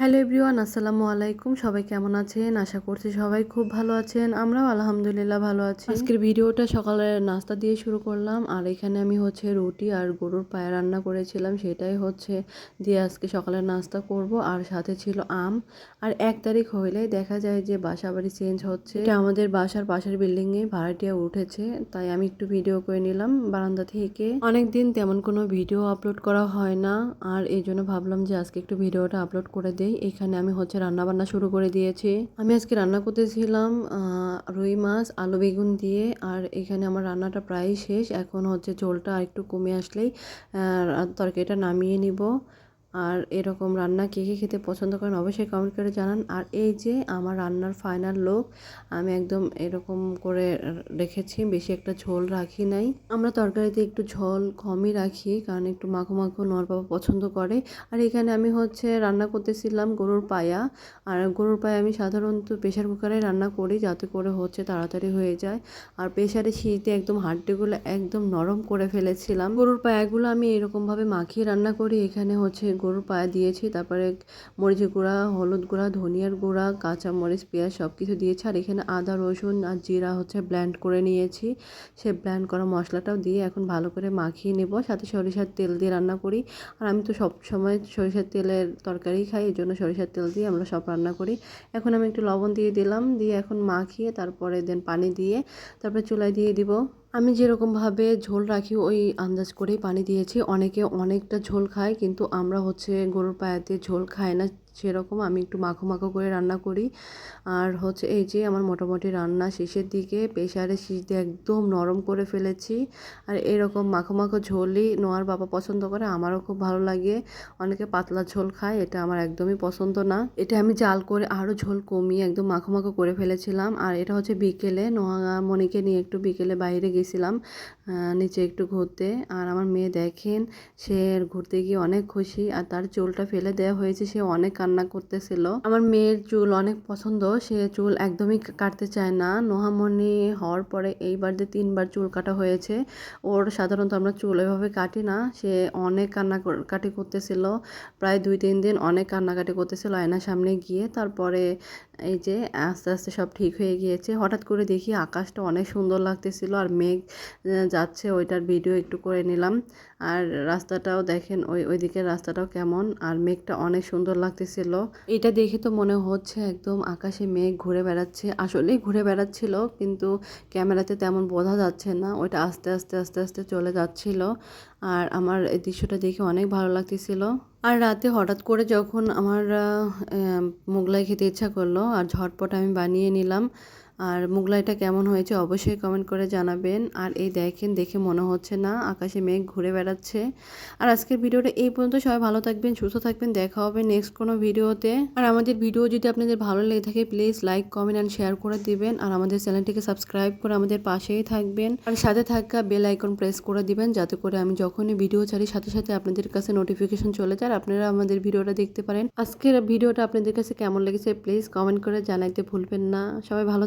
Hello everyone, আসসালামু আলাইকুম। সবাই কেমন আছেন? আশা করছি সবাই খুব ভালো আছেন। আমরাও আলহামদুলিল্লাহ ভালো আছি। আজকের ভিডিওটা সকালে নাস্তা দিয়ে শুরু করলাম। আর এখানে আমি হচ্ছে রুটি আর গরুর পায়ে রান্না করেছিলাম। সেটাই হচ্ছে দিয়ে আজকে সকালের নাস্তা করব। আর সাথে ছিল আম। আর এক তারিখ হইলেই দেখা যায় যে বাসা বাড়ি চেঞ্জ হচ্ছে। আমাদের বাসার পাশের বিল্ডিংয়ে ভাড়াটিয়া উঠেছে। তাই আমি একটু ভিডিও করে নিলাম বারান্দা থেকে। অনেকদিন তেমন কোনো ভিডিও আপলোড করা হয় না। আর এই জন্য ভাবলাম যে আজকে একটু ভিডিওটা আপলোড করে দেই। এখানে আমি হচ্ছে রান্না বান্না শুরু করে দিয়েছি। আমি আজকে রান্না করতেছিলাম রুই মাছ, আলু বেগুন দিয়ে, আর এখানে আমার রান্নাটা প্রায় শেষ। এখন হচ্ছে ঝোলটা একটু কমে আসলেই তরকারিটা নামিয়ে নিব। আর এরকম রান্না কে কে খেতে পছন্দ করেন অবশ্যই কমেন্ট করে জানান। আর এই যে আমার রান্নার ফাইনাল লোক আমি একদম এরকম করে রেখেছি, বেশি একটা ঝোল রাখি নাই। আমরা তরকারিতে একটু ঝোল কমই রাখি, কারণ একটু মাখো মাখো নর বাবা পছন্দ করে। আর এখানে আমি হচ্ছে রান্না করতেছিলাম গরুর পায়া। আর গরুর পায়া আমি সাধারণত প্রেশার কুকারে রান্না করি, যাতে করে হচ্ছে তাড়াতাড়ি হয়ে যায়। আর প্রেশারে শীতে একদম হাড্ডিগুলো একদম নরম করে ফেলেছিলাম। গরুর পায়াগুলো আমি এরকমভাবে মাখিয়ে রান্না করি। এখানে হচ্ছে গরুর পায়া দিয়েছি, তারপরে মরিচ গুঁড়া, হলুদ গুঁড়া, ধনিয়ার গুঁড়া, কাঁচা মরিচ, পেঁয়াজ সব কিছু দিয়েছি, আর এখানে আদা, রসুন আর জিরা হচ্ছে ব্ল্যান্ড করে নিয়েছি। সে ব্ল্যান্ড করা মশলাটাও দিয়ে এখন ভালো করে মাখিয়ে নেব, সাথে সরিষার তেল দিয়ে রান্না করি। আর আমি তো সব সময় সরিষার তেলের তরকারি খাই, এই জন্য সরিষার তেল দিয়ে আমরা সব রান্না করি। এখন আমি একটু লবণ দিয়ে দিলাম, দিয়ে এখন মাখিয়ে তারপরে দেন পানি দিয়ে তারপরে চুলায় দিয়ে দিব। আমি যেরকমভাবে ঝোল রাখি, ওই আন্দাজ করেই পানি দিয়েছি। অনেকে অনেকটা ঝোল খায়, কিন্তু আমরা হচ্ছে গরুর পায়াতে ঝোল খাই না। সেরকম আমি একটু মাখো মাখো করে রান্না করি। আর হচ্ছে এই যে আমার মোটামুটি রান্না শেষের দিকে প্রেশারে শীষ দিয়ে একদম নরম করে ফেলেছি। আর এরকম মাখো মাখো ঝোলই নোয়ার বাবা পছন্দ করে, আমারও খুব ভালো লাগে। অনেকে পাতলা ঝোল খায়, এটা আমার একদমই পছন্দ না। এটা আমি জাল করে আরও ঝোল কমিয়ে একদম মাখো মাখো করে ফেলেছিলাম। আর এটা হচ্ছে বিকেলে নোয়া মনিকে নিয়ে একটু বিকেলে বাইরে গেছিলাম নিচে একটু ঘুরতে। আর আমার মেয়ে দেখেন, সে ঘুরতে গিয়ে অনেক খুশি। আর তার চুলটা ফেলে দেওয়া হয়েছে, সে অনেক কান্না করতেছিল। আমার মেয়ের চুল অনেক পছন্দ, সে চুল একদমই কাটতে চায় না। নোহামনি হওয়ার পরে এইবার যে তিনবার চুল কাটা হয়েছে, ওর সাধারণত আমরা চুল এভাবে কাটি না। সে অনেক কান্না কাটি করতেছিল, প্রায় দুই তিন দিন অনেক কান্নাকাটি করতেছিল আয়নার সামনে গিয়ে। তারপরে এই যে আস্তে আস্তে সব ঠিক হয়ে গিয়েছে। হঠাৎ করে দেখি আকাশটা অনেক সুন্দর লাগতেছিল আর মেঘ যাচ্ছে ওইটার ভিডিও একটু করে নিলাম। আর রাস্তাটাও দেখেন, ওই ওই দিকের রাস্তাটাও কেমন। আর মেঘটা অনেক সুন্দর লাগতেছিল। এটা দেখে তো মনে হচ্ছে একদম আকাশে মেঘ ঘুরে বেড়াচ্ছে। আসলেই ঘুরে বেড়াচ্ছিল, কিন্তু ক্যামেরাতে তেমন বোঝা যাচ্ছে না। ওইটা আস্তে আস্তে আস্তে আস্তে চলে যাচ্ছিল। আর আমার এই দৃশ্যটা দেখে অনেক ভালো লাগতেছিল। আর রাতে হঠাৎ করে যখন আমার মোগলাই খেতে ইচ্ছা করল আর ঝটপট আমি বানিয়ে নিলাম আর মোগলাইটা কেমন হয়েছে অবশ্যই কমেন্ট করে জানাবেন। আর এই দেখেন, দেখে মনে হচ্ছে না, আকাশে মেঘ ঘুরে বেড়াচ্ছে। আর আজকের ভিডিওটা এই পর্যন্ত, সবাই ভালো থাকবেন, সুস্থ থাকবেন, দেখা হবে নেক্সট কোনো ভিডিওতে। আর আমাদের ভিডিও যদি আপনাদের ভালো লেগে থাকে please like comment and share করে দিবেন। আর আমাদের চ্যানেলটিকে সাবস্ক্রাইব করে আমাদের পাশেই থাকবেন। আর সাথে থাকা বেল আইকন প্রেস করে দিবেন, যাতে করে আমি যখনই ভিডিও ছাড়ি, সাথে সাথে আপনাদের কাছে নোটিফিকেশন চলে যায় আপনারা আমাদের ভিডিওটা দেখতে পারেন। আজকের ভিডিওটা আপনাদের কাছে কেমন লেগেছে প্লিজ কমেন্ট করে জানাইতে ভুলবেন না। সবাই ভালো